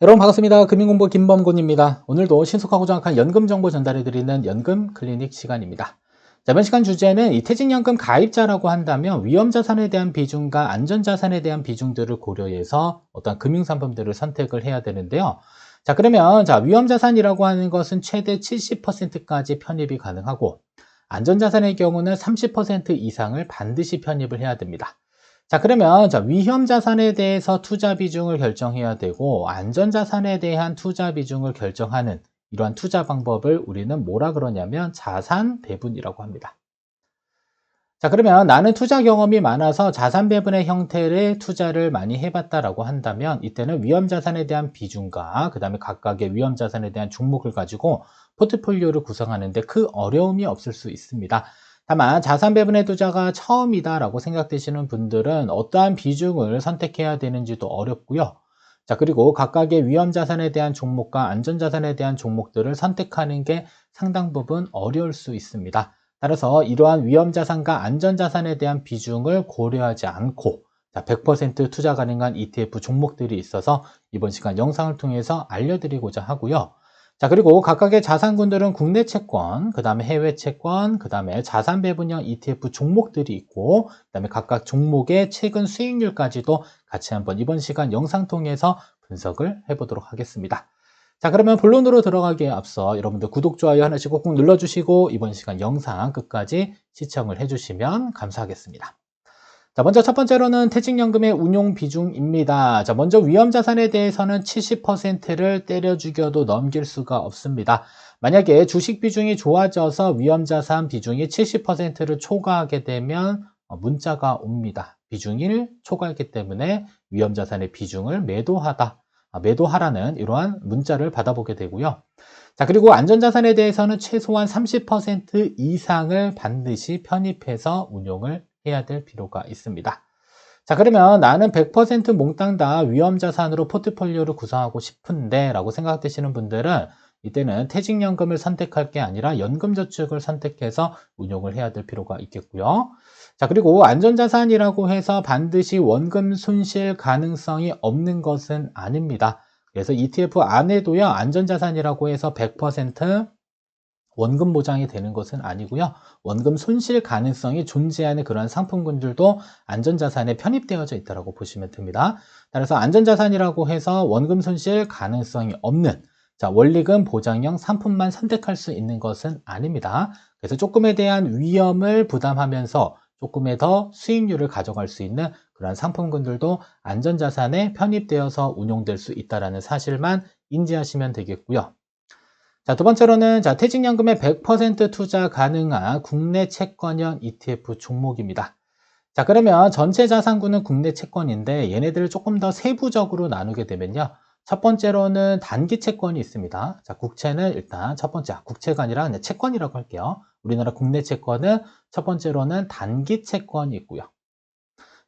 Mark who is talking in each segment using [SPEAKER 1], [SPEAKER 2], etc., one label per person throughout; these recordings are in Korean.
[SPEAKER 1] 여러분 반갑습니다. 금융공부 김범곤입니다. 오늘도 신속하고 정확한 연금 정보 전달해드리는 연금 클리닉 시간입니다. 자, 이번 시간 주제는 이 퇴직연금 가입자라고 한다면 위험자산에 대한 비중과 안전자산에 대한 비중들을 고려해서 어떤 금융상품들을 선택을 해야 되는데요. 자, 그러면 자, 위험자산이라고 하는 것은 최대 70%까지 편입이 가능하고 안전자산의 경우는 30% 이상을 반드시 편입을 해야 됩니다. 자, 그러면 자, 위험 자산에 대해서 투자 비중을 결정해야 되고 안전 자산에 대한 투자 비중을 결정하는 이러한 투자 방법을 우리는 뭐라 그러냐면 자산 배분이라고 합니다. 자, 그러면 나는 투자 경험이 많아서 자산 배분의 형태를 투자를 많이 해봤다라고 한다면 이때는 위험 자산에 대한 비중과 그 다음에 각각의 위험 자산에 대한 종목을 가지고 포트폴리오를 구성하는데 그 어려움이 없을 수 있습니다. 다만 자산 배분의 투자가 처음이다라고 생각되시는 분들은 어떠한 비중을 선택해야 되는지도 어렵고요. 자, 그리고 각각의 위험 자산에 대한 종목과 안전 자산에 대한 종목들을 선택하는 게 상당 부분 어려울 수 있습니다. 따라서 이러한 위험 자산과 안전 자산에 대한 비중을 고려하지 않고 100% 투자 가능한 ETF 종목들이 있어서 이번 시간 영상을 통해서 알려드리고자 하고요. 자, 그리고 각각의 자산군들은 국내 채권, 그 다음에 해외 채권, 그 다음에 자산 배분형 ETF 종목들이 있고, 그 다음에 각각 종목의 최근 수익률까지도 같이 한번 이번 시간 영상 통해서 분석을 해보도록 하겠습니다. 자, 그러면 본론으로 들어가기에 앞서 여러분들 구독, 좋아요 하나씩 꼭 눌러주시고, 이번 시간 영상 끝까지 시청을 해주시면 감사하겠습니다. 자, 먼저 첫 번째로는 퇴직연금의 운용 비중입니다. 자, 먼저 위험자산에 대해서는 70%를 때려 죽여도 넘길 수가 없습니다. 만약에 주식 비중이 좋아져서 위험자산 비중이 70%를 초과하게 되면 어, 문자가 옵니다. 비중을 초과했기 때문에 위험자산의 비중을 매도하다, 아, 매도하라는 이러한 문자를 받아보게 되고요. 자, 그리고 안전자산에 대해서는 최소한 30% 이상을 반드시 편입해서 운용을 해야 될 필요가 있습니다. 자, 그러면 나는 100% 몽땅 다 위험자산으로 포트폴리오를 구성하고 싶은데 라고 생각되시는 분들은 이때는 퇴직연금을 선택할 게 아니라 연금저축을 선택해서 운용을 해야 될 필요가 있겠고요. 자, 그리고 안전자산이라고 해서 반드시 원금 손실 가능성이 없는 것은 아닙니다. 그래서 ETF 안에도요, 안전자산이라고 해서 100% 원금 보장이 되는 것은 아니고요. 원금 손실 가능성이 존재하는 그런 상품군들도 안전자산에 편입되어져 있다고 보시면 됩니다. 따라서 안전자산이라고 해서 원금 손실 가능성이 없는 자, 원리금 보장형 상품만 선택할 수 있는 것은 아닙니다. 그래서 조금에 대한 위험을 부담하면서 조금의 더 수익률을 가져갈 수 있는 그런 상품군들도 안전자산에 편입되어서 운용될 수 있다는 사실만 인지하시면 되겠고요. 자, 두 번째로는 자, 퇴직연금의 100% 투자 가능한 국내 채권형 ETF 종목입니다. 자, 그러면 전체 자산군은 국내 채권인데 얘네들을 조금 더 세부적으로 나누게 되면요. 첫 번째로는 단기 채권이 있습니다. 자, 국채는 일단 첫 번째, 국채가 아니라 그냥 채권이라고 할게요. 우리나라 국내 채권은 첫 번째로는 단기 채권이 있고요.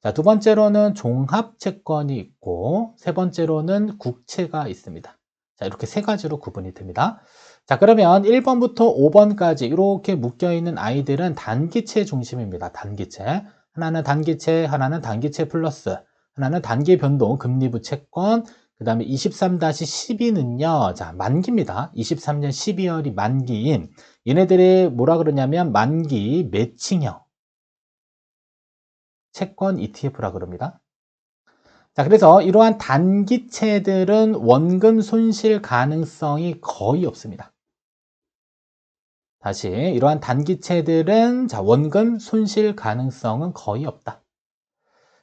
[SPEAKER 1] 자, 두 번째로는 종합 채권이 있고, 세 번째로는 국채가 있습니다. 자, 이렇게 세 가지로 구분이 됩니다. 자, 그러면 1번부터 5번까지 이렇게 묶여있는 아이들은 단기채 중심입니다. 단기채. 하나는 단기채, 하나는 단기채 플러스, 하나는 단기 변동 금리부 채권, 그 다음에 23-12는요, 자, 만기입니다. 23년 12월이 만기인, 얘네들이 뭐라 그러냐면 만기 매칭형 채권 ETF라 그럽니다. 자, 그래서 이러한 단기채들은 원금 손실 가능성이 거의 없습니다. 다시 이러한 단기채들은 자, 원금 손실 가능성은 거의 없다.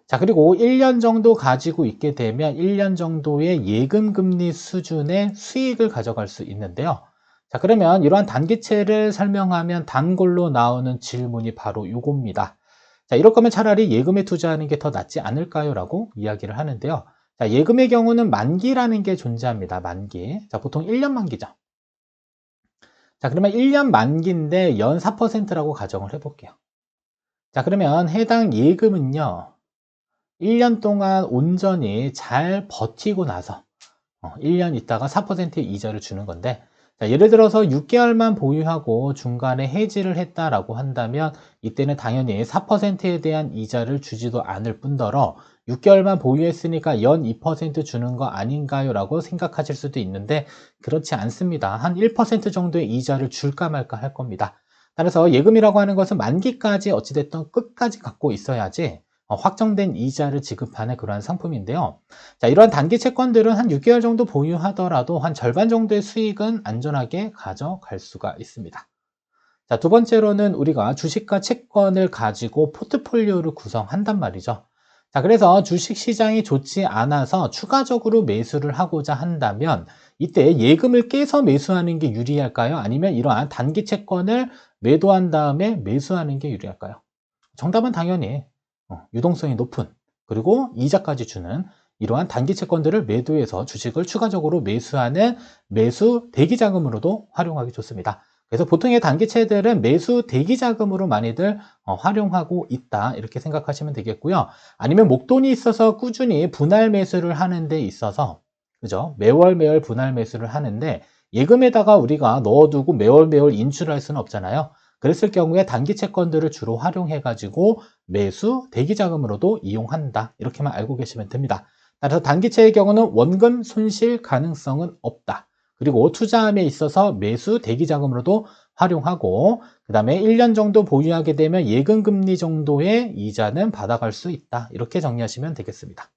[SPEAKER 1] 자, 그리고 1년 정도 가지고 있게 되면 1년 정도의 예금 금리 수준의 수익을 가져갈 수 있는데요. 자, 그러면 이러한 단기채를 설명하면 단골로 나오는 질문이 바로 이겁니다. 자, 이럴 거면 차라리 예금에 투자하는 게 더 낫지 않을까요? 라고 이야기를 하는데요. 자, 예금의 경우는 만기라는 게 존재합니다. 만기. 자, 보통 1년 만기죠. 자, 그러면 1년 만기인데 연 4%라고 가정을 해볼게요. 자, 그러면 해당 예금은요, 1년 동안 온전히 잘 버티고 나서 1년 어, 있다가 4%의 이자를 주는 건데, 자, 예를 들어서 6개월만 보유하고 중간에 해지를 했다라고 한다면 이때는 당연히 4%에 대한 이자를 주지도 않을 뿐더러 6개월만 보유했으니까 연 2% 주는 거 아닌가요? 라고 생각하실 수도 있는데 그렇지 않습니다. 한 1% 정도의 이자를 줄까 말까 할 겁니다. 따라서 예금이라고 하는 것은 만기까지 어찌됐든 끝까지 갖고 있어야지 어, 확정된 이자를 지급하는 그러한 상품인데요. 자, 이러한 단기 채권들은 한 6개월 정도 보유하더라도 한 절반 정도의 수익은 안전하게 가져갈 수가 있습니다. 자, 두 번째로는 우리가 주식과 채권을 가지고 포트폴리오를 구성한단 말이죠. 자, 그래서 주식 시장이 좋지 않아서 추가적으로 매수를 하고자 한다면 이때 예금을 깨서 매수하는 게 유리할까요? 아니면 이러한 단기 채권을 매도한 다음에 매수하는 게 유리할까요? 정답은 당연히 어, 유동성이 높은 그리고 이자까지 주는 이러한 단기 채권들을 매도해서 주식을 추가적으로 매수하는 매수 대기 자금으로도 활용하기 좋습니다. 그래서 보통의 단기채들은 매수 대기 자금으로 많이들 어, 활용하고 있다 이렇게 생각하시면 되겠고요. 아니면 목돈이 있어서 꾸준히 분할 매수를 하는 데 있어서 그죠? 매월 매월 분할 매수를 하는데 예금에다가 우리가 넣어두고 매월 매월 인출할 수는 없잖아요. 그랬을 경우에 단기 채권들을 주로 활용해 가지고 매수 대기 자금으로도 이용한다 이렇게만 알고 계시면 됩니다. 따라서 단기채의 경우는 원금 손실 가능성은 없다. 그리고 투자함에 있어서 매수 대기 자금으로도 활용하고 그 다음에 1년 정도 보유하게 되면 예금 금리 정도의 이자는 받아갈 수 있다. 이렇게 정리하시면 되겠습니다.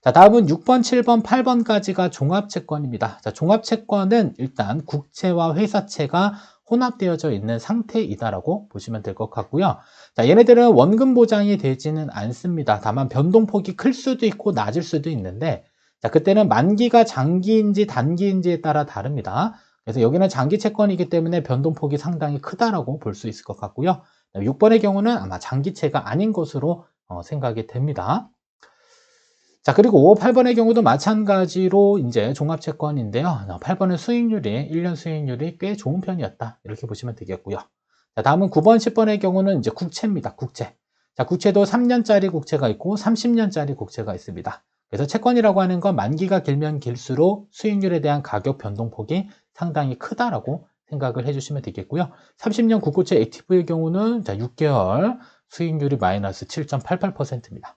[SPEAKER 1] 자, 다음은 6번, 7번, 8번까지가 종합채권입니다. 자, 종합채권은 일단 국채와 회사채가 혼합되어져 있는 상태이다라고 보시면 될 것 같고요. 자, 얘네들은 원금 보장이 되지는 않습니다. 다만 변동폭이 클 수도 있고 낮을 수도 있는데 자, 그때는 만기가 장기인지 단기인지에 따라 다릅니다. 그래서 여기는 장기 채권이기 때문에 변동폭이 상당히 크다라고 볼 수 있을 것 같고요. 6번의 경우는 아마 장기채가 아닌 것으로 어, 생각이 됩니다. 자, 그리고 8번의 경우도 마찬가지로 이제 종합채권인데요. 8번은 수익률이, 1년 수익률이 꽤 좋은 편이었다. 이렇게 보시면 되겠고요. 자, 다음은 9번, 10번의 경우는 이제 국채입니다. 국채. 자, 국채도 3년짜리 국채가 있고 30년짜리 국채가 있습니다. 그래서 채권이라고 하는 건 만기가 길면 길수록 수익률에 대한 가격 변동폭이 상당히 크다라고 생각을 해주시면 되겠고요. 30년 국고채 액티브의 경우는 자 6개월 수익률이 마이너스 7.88%입니다.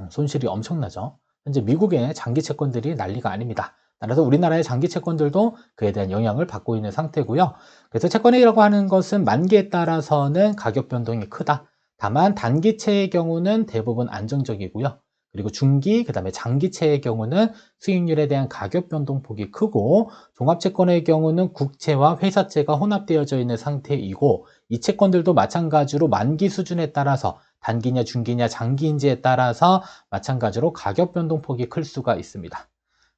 [SPEAKER 1] 음, 손실이 엄청나죠. 현재 미국의 장기 채권들이 난리가 아닙니다. 따라서 우리나라의 장기 채권들도 그에 대한 영향을 받고 있는 상태고요. 그래서 채권이라고 하는 것은 만기에 따라서는 가격 변동이 크다. 다만 단기채의 경우는 대부분 안정적이고요. 그리고 중기, 그 다음에 장기채의 경우는 수익률에 대한 가격 변동폭이 크고 종합채권의 경우는 국채와 회사채가 혼합되어져 있는 상태이고 이 채권들도 마찬가지로 만기 수준에 따라서 단기냐 중기냐 장기인지에 따라서 마찬가지로 가격 변동폭이 클 수가 있습니다.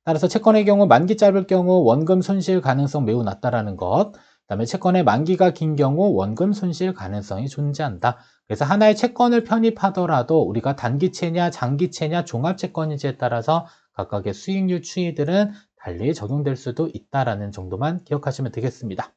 [SPEAKER 1] 따라서 채권의 경우 만기 짧을 경우 원금 손실 가능성 매우 낮다라는 것, 그 다음에 채권의 만기가 긴 경우 원금 손실 가능성이 존재한다. 그래서 하나의 채권을 편입하더라도 우리가 단기채냐 장기채냐 종합채권인지에 따라서 각각의 수익률 추이들은 달리 적용될 수도 있다라는 정도만 기억하시면 되겠습니다.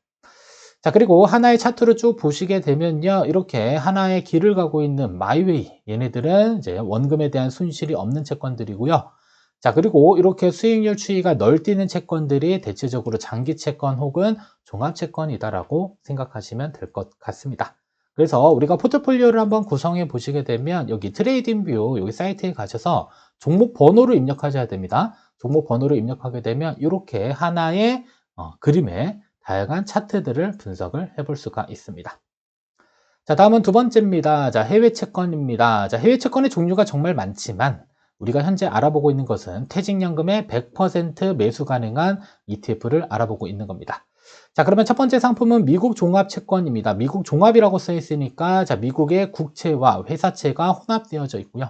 [SPEAKER 1] 자 그리고 하나의 차트를 쭉 보시게 되면요. 이렇게 하나의 길을 가고 있는 마이웨이 얘네들은 이제 원금에 대한 손실이 없는 채권들이고요. 자 그리고 이렇게 수익률 추이가 널뛰는 채권들이 대체적으로 장기 채권 혹은 종합 채권이다라고 생각하시면 될 것 같습니다. 그래서 우리가 포트폴리오를 한번 구성해 보시게 되면 여기 트레이딩 뷰 여기 사이트에 가셔서 종목 번호를 입력하셔야 됩니다. 종목 번호를 입력하게 되면 이렇게 하나의 어, 그림에 다양한 차트들을 분석을 해볼 수가 있습니다. 자, 다음은 두 번째입니다. 자, 해외 채권입니다. 자, 해외 채권의 종류가 정말 많지만 우리가 현재 알아보고 있는 것은 퇴직연금의 100% 매수 가능한 ETF를 알아보고 있는 겁니다. 자, 그러면 첫 번째 상품은 미국 종합 채권입니다. 미국 종합이라고 써 있으니까 자, 미국의 국채와 회사채가 혼합되어져 있고요.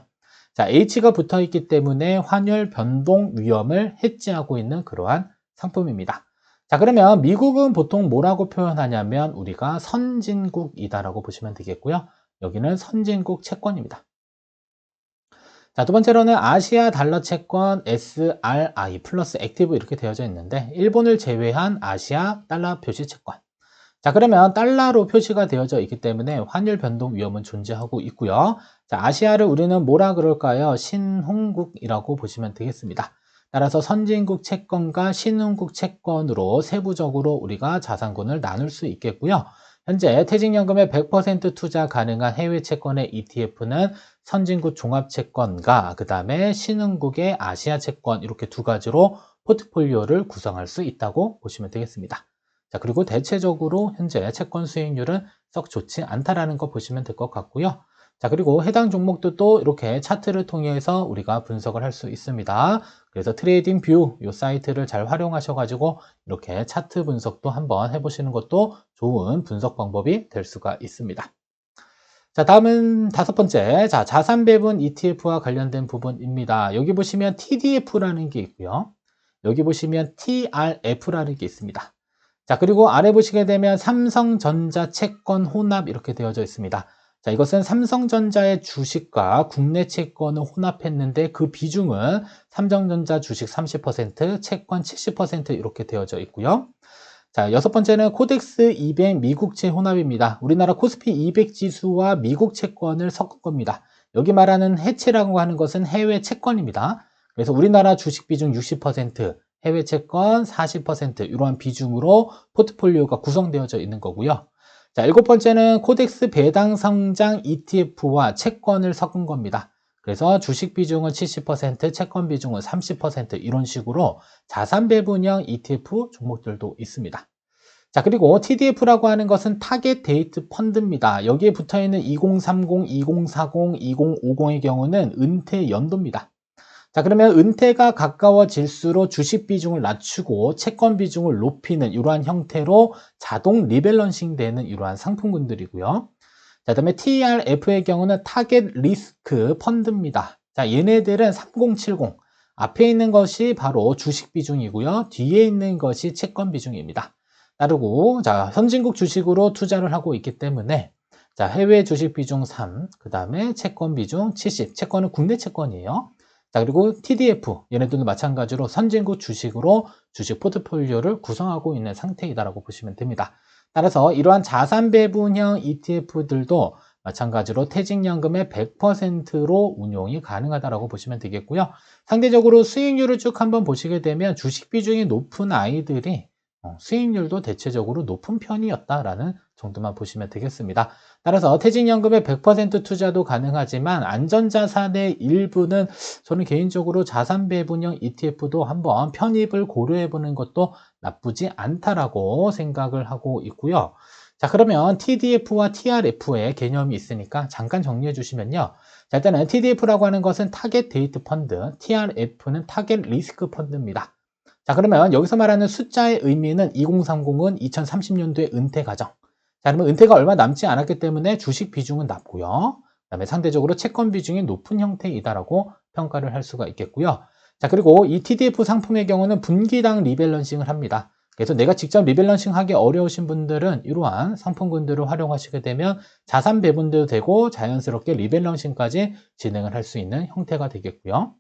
[SPEAKER 1] 자, H가 붙어 있기 때문에 환율 변동 위험을 해지하고 있는 그러한 상품입니다. 자, 그러면 미국은 보통 뭐라고 표현하냐면 우리가 선진국이다라고 보시면 되겠고요. 여기는 선진국 채권입니다. 자, 두 번째로는 아시아 달러 채권 SRI 플러스 액티브 이렇게 되어져 있는데 일본을 제외한 아시아 달러 표시 채권. 자, 그러면 달러로 표시가 되어져 있기 때문에 환율 변동 위험은 존재하고 있고요. 자, 아시아를 우리는 뭐라 그럴까요? 신흥국이라고 보시면 되겠습니다. 따라서 선진국 채권과 신흥국 채권으로 세부적으로 우리가 자산군을 나눌 수 있겠고요. 현재 퇴직연금에 100% 투자 가능한 해외 채권의 ETF는 선진국 종합채권과 그 다음에 신흥국의 아시아 채권 이렇게 두 가지로 포트폴리오를 구성할 수 있다고 보시면 되겠습니다. 자, 그리고 대체적으로 현재 채권 수익률은 썩 좋지 않다라는 거 보시면 될 것 같고요. 자, 그리고 해당 종목도 또 이렇게 차트를 통해서 우리가 분석을 할 수 있습니다. 그래서 트레이딩 뷰 이 사이트를 잘 활용하셔 가지고 이렇게 차트 분석도 한번 해보시는 것도 좋은 분석 방법이 될 수가 있습니다. 자, 다음은 다섯 번째. 자, 자산 배분 ETF와 관련된 부분입니다. 여기 보시면 TDF라는 게 있고요. 여기 보시면 TRF라는 게 있습니다. 자, 그리고 아래 보시게 되면 삼성전자 채권 혼합 이렇게 되어져 있습니다. 자, 이것은 삼성전자의 주식과 국내 채권을 혼합했는데 그 비중은 삼성전자 주식 30%, 채권 70% 이렇게 되어져 있고요. 자, 여섯 번째는 코덱스 200 미국채 혼합입니다. 우리나라 코스피 200 지수와 미국 채권을 섞은 겁니다. 여기 말하는 해체라고 하는 것은 해외 채권입니다. 그래서 우리나라 주식 비중 60%, 해외 채권 40% 이러한 비중으로 포트폴리오가 구성되어져 있는 거고요. 자, 일곱 번째는 코덱스 배당 성장 ETF와 채권을 섞은 겁니다. 그래서 주식 비중은 70%, 채권 비중은 30% 이런 식으로 자산 배분형 ETF 종목들도 있습니다. 자, 그리고 TDF라고 하는 것은 타겟 데이트 펀드입니다. 여기에 붙어 있는 2030, 2040, 2050의 경우는 은퇴 연도입니다. 자, 그러면 은퇴가 가까워질수록 주식 비중을 낮추고 채권 비중을 높이는 이러한 형태로 자동 리밸런싱 되는 이러한 상품군들이고요. 자, 그다음에 TRF의 경우는 타겟 리스크 펀드입니다. 자, 얘네들은 3070 앞에 있는 것이 바로 주식 비중이고요. 뒤에 있는 것이 채권 비중입니다. 따르고 자, 선진국 주식으로 투자를 하고 있기 때문에 자, 해외 주식 비중 3, 그 다음에 채권 비중 70, 채권은 국내 채권이에요. 자, 그리고 TDF, 얘네들도 마찬가지로 선진국 주식으로 주식 포트폴리오를 구성하고 있는 상태이다라고 보시면 됩니다. 따라서 이러한 자산 배분형 ETF들도 마찬가지로 퇴직연금의 100%로 운용이 가능하다라고 보시면 되겠고요. 상대적으로 수익률을 쭉 한번 보시게 되면 주식 비중이 높은 아이들이 어, 수익률도 대체적으로 높은 편이었다라는 정도만 보시면 되겠습니다. 따라서 퇴직연금의 100% 투자도 가능하지만 안전자산의 일부는 저는 개인적으로 자산 배분형 ETF도 한번 편입을 고려해 보는 것도 나쁘지 않다라고 생각을 하고 있고요. 자, 그러면 TDF와 TRF의 개념이 있으니까 잠깐 정리해 주시면요. 자, 일단은 TDF라고 하는 것은 타겟 데이트 펀드, TRF는 타겟 리스크 펀드입니다. 자, 그러면 여기서 말하는 숫자의 의미는 2030은 2030년도에 은퇴 과정. 자, 그러면 은퇴가 얼마 남지 않았기 때문에 주식 비중은 낮고요. 그 다음에 상대적으로 채권 비중이 높은 형태이다라고 평가를 할 수가 있겠고요. 자, 그리고 이 TDF 상품의 경우는 분기당 리밸런싱을 합니다. 그래서 내가 직접 리밸런싱 하기 어려우신 분들은 이러한 상품군들을 활용하시게 되면 자산 배분도 되고 자연스럽게 리밸런싱까지 진행을 할 수 있는 형태가 되겠고요.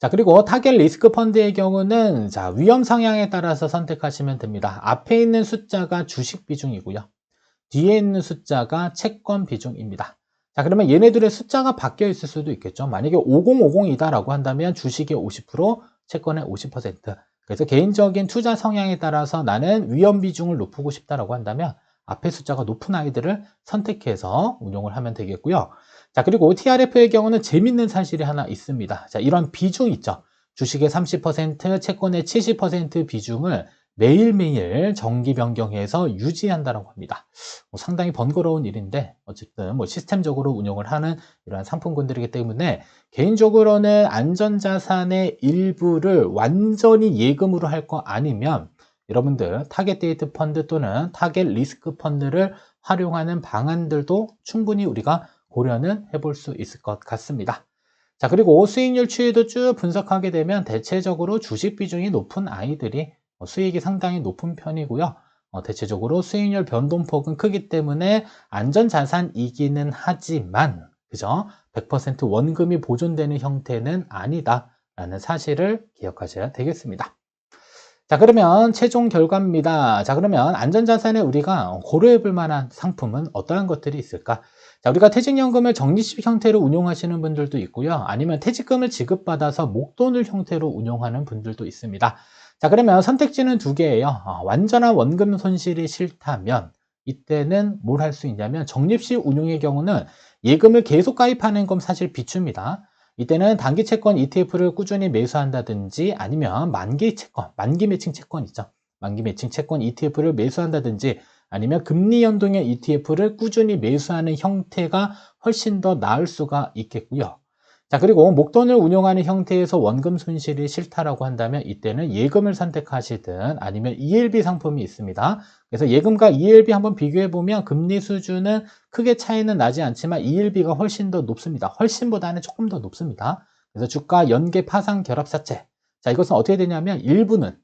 [SPEAKER 1] 자, 그리고 타겟 리스크 펀드의 경우는 자, 위험 성향에 따라서 선택하시면 됩니다. 앞에 있는 숫자가 주식 비중이고요. 뒤에 있는 숫자가 채권 비중입니다. 자, 그러면 얘네들의 숫자가 바뀌어 있을 수도 있겠죠. 만약에 5050이다라고 한다면 주식의 50%, 채권의 50%. 그래서 개인적인 투자 성향에 따라서 나는 위험 비중을 높이고 싶다라고 한다면 앞에 숫자가 높은 아이들을 선택해서 운용을 하면 되겠고요. 자, 그리고 TRF의 경우는 재밌는 사실이 하나 있습니다. 자, 이런 비중 있죠. 주식의 30%, 채권의 70% 비중을 매일매일 정기 변경해서 유지한다고 합니다. 뭐 상당히 번거로운 일인데 어쨌든 뭐 시스템적으로 운영을 하는 이러한 상품군들이기 때문에 개인적으로는 안전자산의 일부를 완전히 예금으로 할 거 아니면 여러분들 타겟 데이트 펀드 또는 타겟 리스크 펀드를 활용하는 방안들도 충분히 우리가 고려는 해볼 수 있을 것 같습니다. 자, 그리고 수익률 추이도 쭉 분석하게 되면 대체적으로 주식 비중이 높은 아이들이 어, 수익이 상당히 높은 편이고요. 어, 대체적으로 수익률 변동폭은 크기 때문에 안전자산이기는 하지만, 그죠? 100% 원금이 보존되는 형태는 아니다라는 사실을 기억하셔야 되겠습니다. 자, 그러면 최종 결과입니다. 자, 그러면 안전자산에 우리가 고려해 볼 만한 상품은 어떠한 것들이 있을까? 자, 우리가 퇴직연금을 적립식 형태로 운용하시는 분들도 있고요. 아니면 퇴직금을 지급받아서 목돈을 형태로 운용하는 분들도 있습니다. 자, 그러면 선택지는 두 개예요. 어, 완전한 원금 손실이 싫다면 이때는 뭘 할 수 있냐면 적립식 운용의 경우는 예금을 계속 가입하는 건 사실 비춥니다. 이때는 단기 채권 ETF를 꾸준히 매수한다든지 아니면 만기 채권, 만기 매칭 채권 있죠. 만기 매칭 채권 ETF를 매수한다든지 아니면 금리 연동형 ETF를 꾸준히 매수하는 형태가 훨씬 더 나을 수가 있겠고요. 자, 그리고 목돈을 운용하는 형태에서 원금 손실이 싫다라고 한다면 이때는 예금을 선택하시든 아니면 ELB 상품이 있습니다. 그래서 예금과 ELB 한번 비교해 보면 금리 수준은 크게 차이는 나지 않지만 ELB가 훨씬 더 높습니다. 훨씬보다는 조금 더 높습니다. 그래서 주가 연계 파상 결합사채. 자, 이것은 어떻게 되냐면 일부는 어,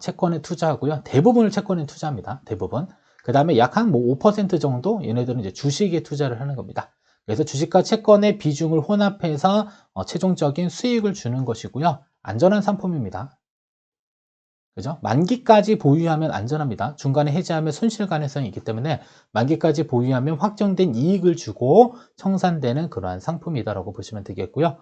[SPEAKER 1] 채권에 투자하고요. 대부분을 채권에 투자합니다. 대부분. 그 다음에 약 한 뭐 5% 정도 얘네들은 이제 주식에 투자를 하는 겁니다. 그래서 주식과 채권의 비중을 혼합해서 어, 최종적인 수익을 주는 것이고요. 안전한 상품입니다. 그죠? 만기까지 보유하면 안전합니다. 중간에 해지하면 손실 가능성이 있기 때문에 만기까지 보유하면 확정된 이익을 주고 청산되는 그러한 상품이다라고 보시면 되겠고요.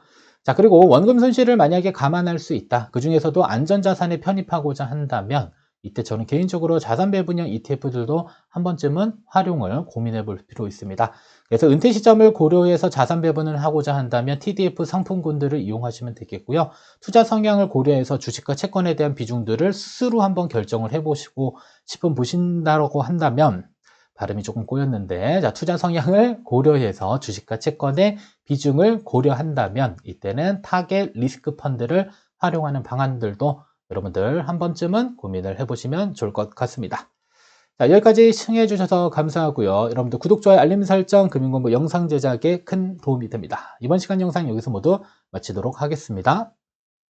[SPEAKER 1] 자, 그리고 원금 손실을 만약에 감안할 수 있다. 그 중에서도 안전자산에 편입하고자 한다면 이때 저는 개인적으로 자산 배분형 ETF들도 한 번쯤은 활용을 고민해 볼 필요 있습니다. 그래서 은퇴 시점을 고려해서 자산 배분을 하고자 한다면 TDF 상품군들을 이용하시면 되겠고요. 투자 성향을 고려해서 주식과 채권에 대한 비중들을 스스로 한번 결정을 해보시고 싶은 보신다고 한다면 발음이 조금 꼬였는데 자 투자 성향을 고려해서 주식과 채권의 비중을 고려한다면 이때는 타겟 리스크 펀드를 활용하는 방안들도 여러분들 한 번쯤은 고민을 해보시면 좋을 것 같습니다. 자, 여기까지 시청해 주셔서 감사하고요. 여러분들 구독, 좋아요, 알림 설정, 금융공부 영상 제작에 큰 도움이 됩니다. 이번 시간 영상 여기서 모두 마치도록 하겠습니다.